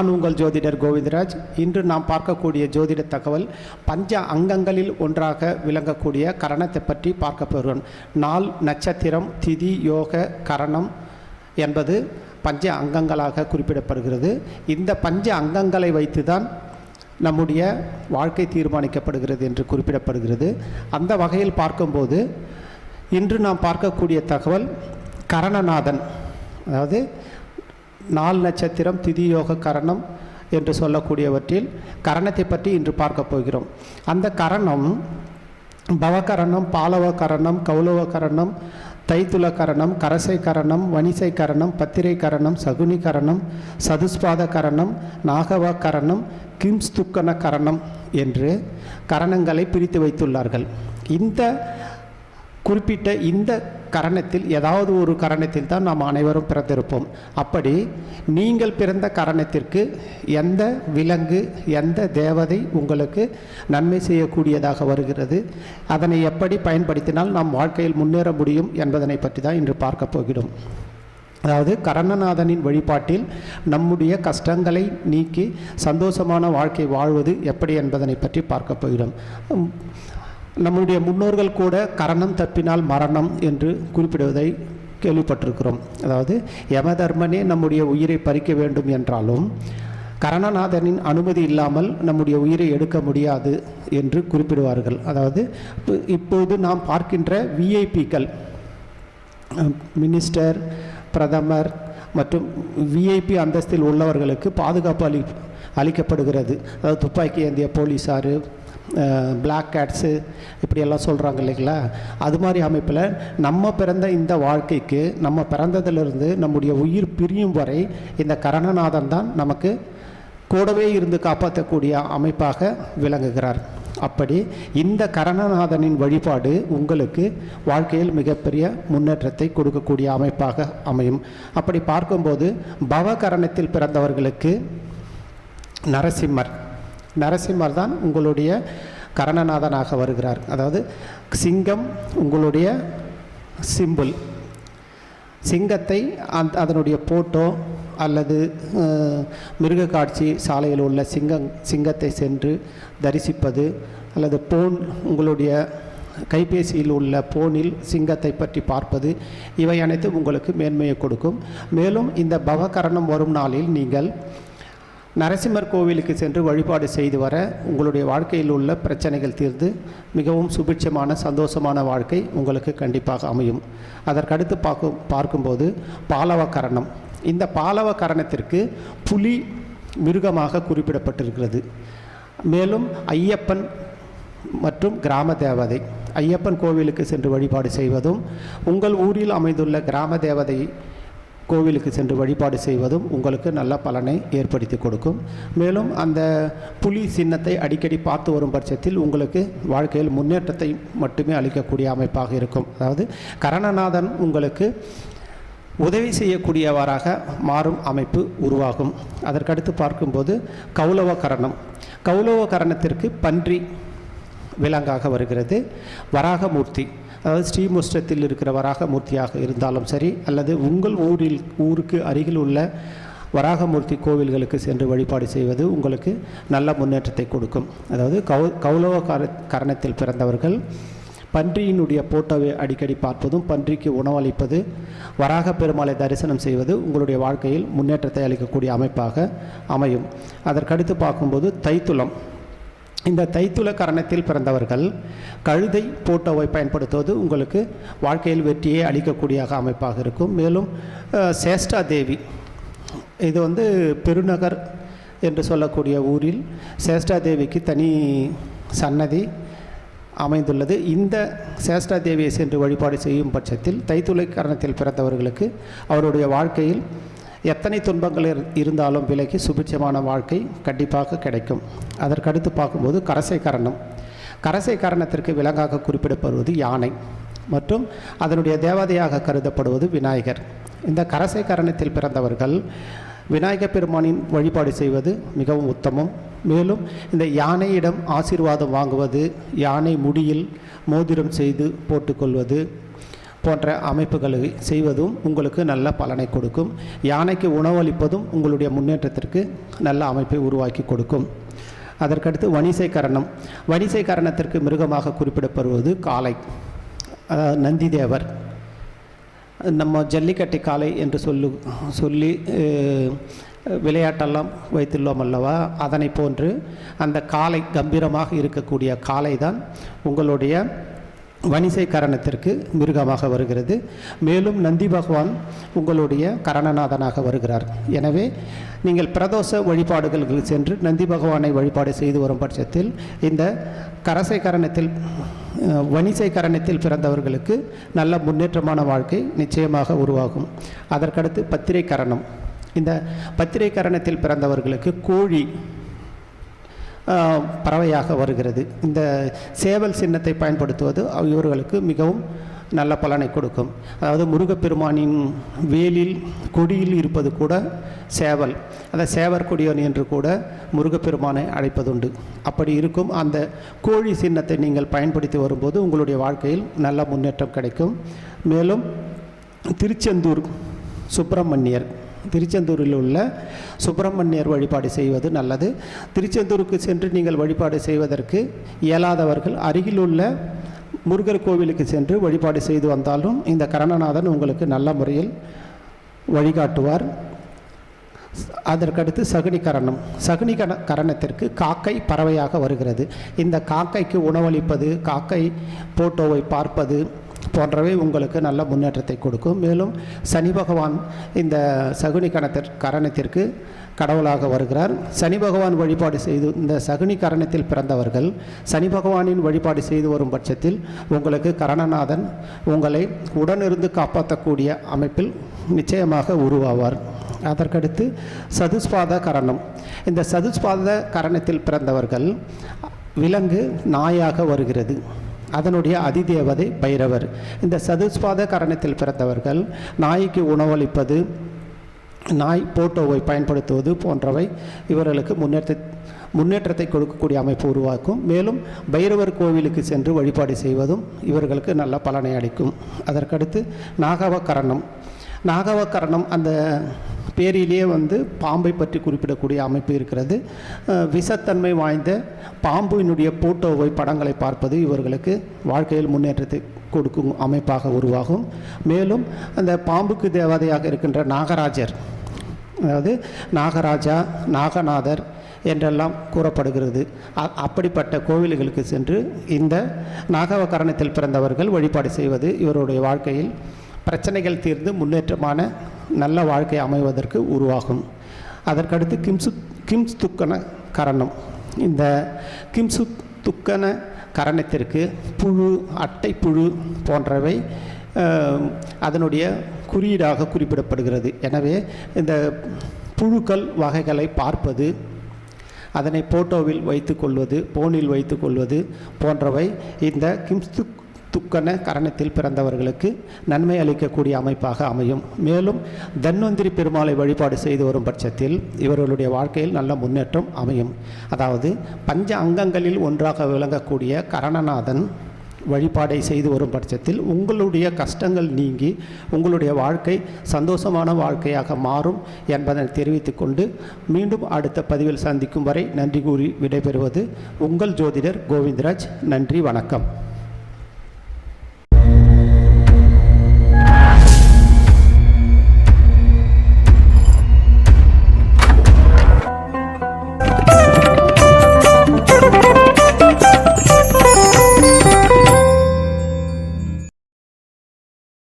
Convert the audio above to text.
நான் உங்கள் ஜோதிடர் கோவிந்தராஜ். இன்று நாம் பார்க்கக்கூடிய ஜோதிட தகவல் பஞ்ச அங்கங்களில் ஒன்றாக விளங்கக்கூடிய கரணத்தை பற்றி பார்க்க போகிறோம். நாள் நட்சத்திரம் திதி யோக கரணம் என்பது பஞ்ச அங்கங்களாக குறிப்பிடப்படுகிறது. இந்த பஞ்ச அங்கங்களை வைத்துதான் நம்முடைய வாழ்க்கை தீர்மானிக்கப்படுகிறது என்று குறிப்பிடப்படுகிறது. அந்த வகையில் பார்க்கும்போது இன்று நாம் பார்க்கக்கூடிய தகவல் கரணநாதன். அதாவது நாள் நட்சத்திரம் திதியோக கரணம் என்று சொல்லக்கூடியவற்றில் கரணத்தை பற்றி இன்று பார்க்க போகிறோம். அந்த கரணம் பவகரணம் பாலவ கரணம் கௌலவ கரணம் தைத்துல கரணம் கரசை கரணம் வணிசை கரணம் பத்திரை கரணம் சகுனி கரணம் சதுஸ்பாத கரணம் நாகவ கரணம் கிம்ஸ்துக்கன கரணம் என்று கரணங்களை பிரித்து வைத்துள்ளார்கள். இந்த குறிப்பிட்ட இந்த கரணத்தில் ஏதாவது ஒரு கரணத்தில் தான் நாம் அனைவரும் பிறந்திருப்போம். அப்படி நீங்கள் பிறந்த கரணத்திற்கு எந்த விலங்கு எந்த தேவதை உங்களுக்கு நன்மை செய்யக்கூடியதாக வருகிறது? அதனை எப்படி பயன்படுத்தினால் நாம் வாழ்க்கையில் முன்னேற முடியும் என்பதனை பற்றி தான் இன்று பார்க்க போகிறோம். அதாவது கரணநாதனின் வழிபாட்டில் நம்முடைய கஷ்டங்களை நீக்கி சந்தோஷமான வாழ்க்கை வாழ்வது எப்படி என்பதனை பற்றி பார்க்க போகிறோம். நம்முடைய முன்னோர்கள் கூட கரணம் தப்பினால் மரணம் என்று குறிப்பிடுவதை கேள்விப்பட்டிருக்கிறோம். அதாவது யமதர்மனே நம்முடைய உயிரை பறிக்க வேண்டும் என்றாலும் கரணநாதனின் அனுமதி இல்லாமல் நம்முடைய உயிரை எடுக்க முடியாது என்று குறிப்பிடுவார்கள். அதாவது இப்போது நாம் பார்க்கின்ற விஐபிக்கள் மினிஸ்டர் பிரதமர் மற்றும் விஐபி அந்தஸ்தில் உள்ளவர்களுக்கு பாதுகாப்பு அளி அளிக்கப்படுகிறது. அதாவது துப்பாக்கி ஏந்திய போலீஸார் பிளாக் கேட்ஸு இப்படியெல்லாம் சொல்கிறாங்க இல்லைங்களா? அது மாதிரி அமைப்பில் நம்ம பிறந்த இந்த வாழ்க்கைக்கு நம்ம பிறந்ததிலிருந்து நம்முடைய உயிர் பிரியும் வரை இந்த கரணநாதன் தான் நமக்கு கூடவே இருந்து காப்பாற்றக்கூடிய அமைப்பாக விளங்குகிறார். அப்படி இந்த கரணநாதனின் வழிபாடு உங்களுக்கு வாழ்க்கையில் மிகப்பெரிய முன்னேற்றத்தை கொடுக்கக்கூடிய அமைப்பாக அமையும். அப்படி பார்க்கும்போது பவகரணத்தில் பிறந்தவர்களுக்கு நரசிம்மர் நரசிம்மர் தான் உங்களுடைய கரணநாதனாக வருகிறார். அதாவது சிங்கம் உங்களுடைய சிம்பிள் சிங்கத்தை அந் அதனுடைய போட்டோ அல்லது மிருக காட்சி சாலையில் உள்ள சிங்கம் சிங்கத்தை சென்று தரிசிப்பது அல்லது போன் உங்களுடைய கைபேசியில் உள்ள போனில் சிங்கத்தை பற்றி பார்ப்பது இவை அனைத்தும் உங்களுக்கு மேன்மையை கொடுக்கும். மேலும் இந்த பவகரணம் வரும் நாளில் நீங்கள் நரசிம்மர் கோவிலுக்கு சென்று வழிபாடு செய்து வர உங்களுடைய வாழ்க்கையில் உள்ள பிரச்சனைகள் தீர்ந்து மிகவும் சுபிட்சமான சந்தோஷமான வாழ்க்கை உங்களுக்கு கண்டிப்பாக அமையும். அதற்கடுத்து பார்க்கும் பார்க்கும்போது பாலவ கரணம் இந்த பாலவ கரணத்திற்கு புலி மிருகமாக குறிப்பிடப்பட்டிருக்கிறது. மேலும் ஐயப்பன் மற்றும் கிராம தேவதை. ஐயப்பன் கோவிலுக்கு சென்று வழிபாடு செய்வதும் உங்கள் ஊரில் அமைந்துள்ள கிராம தேவதை கோவிலுக்கு சென்று வழிபாடு செய்வதும் உங்களுக்கு நல்ல பலனை ஏற்படுத்தி கொடுக்கும். மேலும் அந்த புலி சின்னத்தை அடிக்கடி பார்த்து வரும் பட்சத்தில் உங்களுக்கு வாழ்க்கையில் முன்னேற்றத்தை மட்டுமே அளிக்கக்கூடிய அமைப்பாக இருக்கும். அதாவது கரணநாதன் உங்களுக்கு உதவி செய்யக்கூடியவராக மாறும் அமைப்பு உருவாகும். அதற்கடுத்து பார்க்கும்போது கௌலவ கரணம் கௌலவ கரணத்திற்கு பன்றி விலங்காக வருகிறது. வராகமூர்த்தி. அதாவது ஸ்ரீமுஷ்டத்தில் இருக்கிற வராகமூர்த்தியாக இருந்தாலும் சரி அல்லது உங்கள் ஊரில் ஊருக்கு அருகில் உள்ள வராகமூர்த்தி கோவில்களுக்கு சென்று வழிபாடு செய்வது உங்களுக்கு நல்ல முன்னேற்றத்தை கொடுக்கும். அதாவது கௌ கௌலவ கர கரணத்தில் பிறந்தவர்கள் பன்றியினுடைய போட்டோவை அடிக்கடி பார்ப்பதும் பன்றிக்கு உணவளிப்பது வராக பெருமாளை தரிசனம் செய்வது உங்களுடைய வாழ்க்கையில் முன்னேற்றத்தை அளிக்கக்கூடிய அமைப்பாக அமையும். அதற்கடுத்து பார்க்கும்போது தைத்துளம் இந்த தைத்துள கரணத்தில் பிறந்தவர்கள் கழுதை போட்டோவை பயன்படுத்துவது உங்களுக்கு வாழ்க்கையில் வெற்றியை அளிக்கக்கூடிய அமைப்பாக இருக்கும். மேலும் சேஷ்டா தேவி இது வந்து பெருநகர் என்று சொல்லக்கூடிய ஊரில் சேஷ்டா தேவிக்கு தனி சன்னதி அமைந்துள்ளது. இந்த சேஷ்டா தேவியை சென்று வழிபாடு செய்யும் பட்சத்தில் தைத்துளை கரணத்தில் பிறந்தவர்களுக்கு அவருடைய வாழ்க்கையில் எத்தனை துன்பங்கள் இருந்தாலும் விலகி சுபிட்சமான வாழ்க்கை கண்டிப்பாக கிடைக்கும். அதற்கடுத்து பார்க்கும்போது கரசை கரணம். கரசை கரணத்திற்கு விலங்காக குறிப்பிடப்படுவது யானை மற்றும் அதனுடைய தேவதையாக கருதப்படுவது விநாயகர். இந்த கரசை கரணத்தில் பிறந்தவர்கள் விநாயகப் பெருமானின் வழிபாடு செய்வது மிகவும் உத்தமம். மேலும் இந்த யானையிடம் ஆசீர்வாதம் வாங்குவது யானை முடியில் மோதிரம் செய்து போட்டுக்கொள்வது போன்ற அமைப்புகளை செய்வதும் உங்களுக்கு நல்ல பலனை கொடுக்கும். யானைக்கு உணவளிப்பதும் உங்களுடைய முன்னேற்றத்திற்கு நல்ல அமைப்பை உருவாக்கி கொடுக்கும். அதற்கடுத்து வணிசை கரணம் வணிசை கரணத்திற்கு மிருகமாக குறிப்பிடப்படுவது காளை நந்திதேவர். நம்ம ஜல்லிக்கட்டு காளை என்று சொல்லு சொல்லி விளையாட்டெல்லாம் வைத்துள்ளோம் அல்லவா? அதனை போன்று அந்த காளை கம்பீரமாக இருக்கக்கூடிய காளை தான் உங்களுடைய வணிசை கரணத்திற்கு மிருகமாக வருகிறது. மேலும் நந்தி பகவான் உங்களுடைய கரணநாதனாக வருகிறார். எனவே நீங்கள் பிரதோஷ வழிபாடுகளுக்கு சென்று நந்தி பகவானை வழிபாடு செய்து வரும் பட்சத்தில் இந்த கரசை கரணத்தில் வணிசை கரணத்தில் பிறந்தவர்களுக்கு நல்ல முன்னேற்றமான வாழ்க்கை நிச்சயமாக உருவாகும். அதற்கடுத்து பத்திரை கரணம் இந்த பத்திரை கரணத்தில் பிறந்தவர்களுக்கு கோழி பறவையாக வருகிறது. இந்த சேவல் சின்னத்தை பயன்படுத்துவது இவர்களுக்கு மிகவும் நல்ல பலனை கொடுக்கும். அதாவது முருகப்பெருமானின் வேலில் கொடியில் இருப்பது கூட சேவல். அந்த சேவர் கொடியோன் என்று கூட முருகப்பெருமானை அழைப்பதுண்டு. அப்படி இருக்கும் அந்த கோழி சின்னத்தை நீங்கள் பயன்படுத்தி வரும்போது உங்களுடைய வாழ்க்கையில் நல்ல முன்னேற்றம் கிடைக்கும். மேலும் திருச்செந்தூர் சுப்பிரமணியர் திருச்செந்தூரில் உள்ள சுப்பிரமணியர் வழிபாடு செய்வது நல்லது. திருச்செந்தூருக்கு சென்று நீங்கள் வழிபாடு செய்வதற்கு இயலாதவர்கள் அருகிலுள்ள முருகர் கோவிலுக்கு சென்று வழிபாடு செய்து வந்தாலும் இந்த கரணநாதன் உங்களுக்கு நல்ல முறையில் வழிகாட்டுவார். அதற்கடுத்து சகுனி கரணம். சகுனி கண கரணத்திற்கு காக்கை பறவையாக வருகிறது. இந்த காக்கைக்கு உணவளிப்பது காக்கை போட்டோவை பார்ப்பது போன்றவை உங்களுக்கு நல்ல முன்னேற்றத்தை கொடுக்கும். மேலும் சனி பகவான் இந்த சகுனி கணத்திற் கரணத்திற்கு கடவுளாக வருகிறார். சனி பகவான் வழிபாடு செய்து இந்த சகுனி கரணத்தில் பிறந்தவர்கள் சனி பகவானின் வழிபாடு செய்து வரும் பட்சத்தில் உங்களுக்கு கரணநாதன் உங்களை உடனிருந்து காப்பாற்றக்கூடிய அமைப்பில் நிச்சயமாக உருவாவார். அதற்கடுத்து சதுஸ்பாத கரணம். இந்த சதுஸ்பாத கரணத்தில் பிறந்தவர்கள் விலங்கு நாயாக வருகிறது. அதனுடைய அதிதேவதை பைரவர். இந்த சதுஸ்பாத கரணத்தில் பிறந்தவர்கள் நாய்க்கு உணவளிப்பது நாய் போட்டோவை பயன்படுத்துவது போன்றவை இவர்களுக்கு முன்னேற்ற முன்னேற்றத்தை கொடுக்கக்கூடிய அமைப்பு உருவாக்கும். மேலும் பைரவர் கோவிலுக்கு சென்று வழிபாடு செய்வதும் இவர்களுக்கு நல்ல பலனை அளிக்கும். அதற்கடுத்து நாகவ கரணம். நாகவகரணம் அந்த பேரிலேயே வந்து பாம்பை பற்றி குறிப்பிடக்கூடிய அமைப்பு இருக்கிறது. விஷத்தன்மை வாய்ந்த பாம்பினுடைய போட்டோவை படங்களை பார்ப்பது இவர்களுக்கு வாழ்க்கையில் முன்னேற்றத்தை கொடுக்கும் அமைப்பாக உருவாகும். மேலும் அந்த பாம்புக்கு தேவதையாக இருக்கின்ற நாகராஜர் அதாவது நாகராஜா நாகநாதர் என்றெல்லாம் கூறப்படுகிறது. அப்படிப்பட்ட கோவில்களுக்கு சென்று இந்த நாகவகரணத்தில் பிறந்தவர்கள் வழிபாடு செய்வது இவருடைய வாழ்க்கையில் பிரச்சனைகள் தீர்ந்து முன்னேற்றமான நல்ல வாழ்க்கை அமைவதற்கு உருவாகும். அதற்கடுத்து கிம்சு கிம்ஸ் துக்கன கரணம். இந்த கிம்சு துக்கன கரணத்திற்கு புழு அட்டை புழு போன்றவை அதனுடைய குறியீடாக குறிப்பிடப்படுகிறது. எனவே இந்த புழுக்கள் வகைகளை பார்ப்பது அதனை போட்டோவில் வைத்துக்கொள்வது போனில் வைத்துக்கொள்வது போன்றவை இந்த கிம்ஸ்துக் துக்கன கரணத்தில் பிறந்தவர்களுக்கு நன்மை அளிக்கக்கூடிய அமைப்பாக அமையும். மேலும் தன்வந்திரி பெருமாளை வழிபாடு செய்து வரும் பட்சத்தில் இவர்களுடைய வாழ்க்கையில் நல்ல முன்னேற்றம் அமையும். அதாவது பஞ்ச அங்கங்களில் ஒன்றாக விளங்கக்கூடிய கரணநாதன் வழிபாடை செய்து வரும் பட்சத்தில் உங்களுடைய கஷ்டங்கள் நீங்கி உங்களுடைய வாழ்க்கை சந்தோஷமான வாழ்க்கையாக மாறும் என்பதை தெரிவித்துக்கொண்டு மீண்டும் அடுத்த பதிவில் சந்திக்கும் வரை நன்றி கூறி விடைபெறுவது உங்கள் ஜோதிடர் கோவிந்தராஜ். நன்றி வணக்கம்.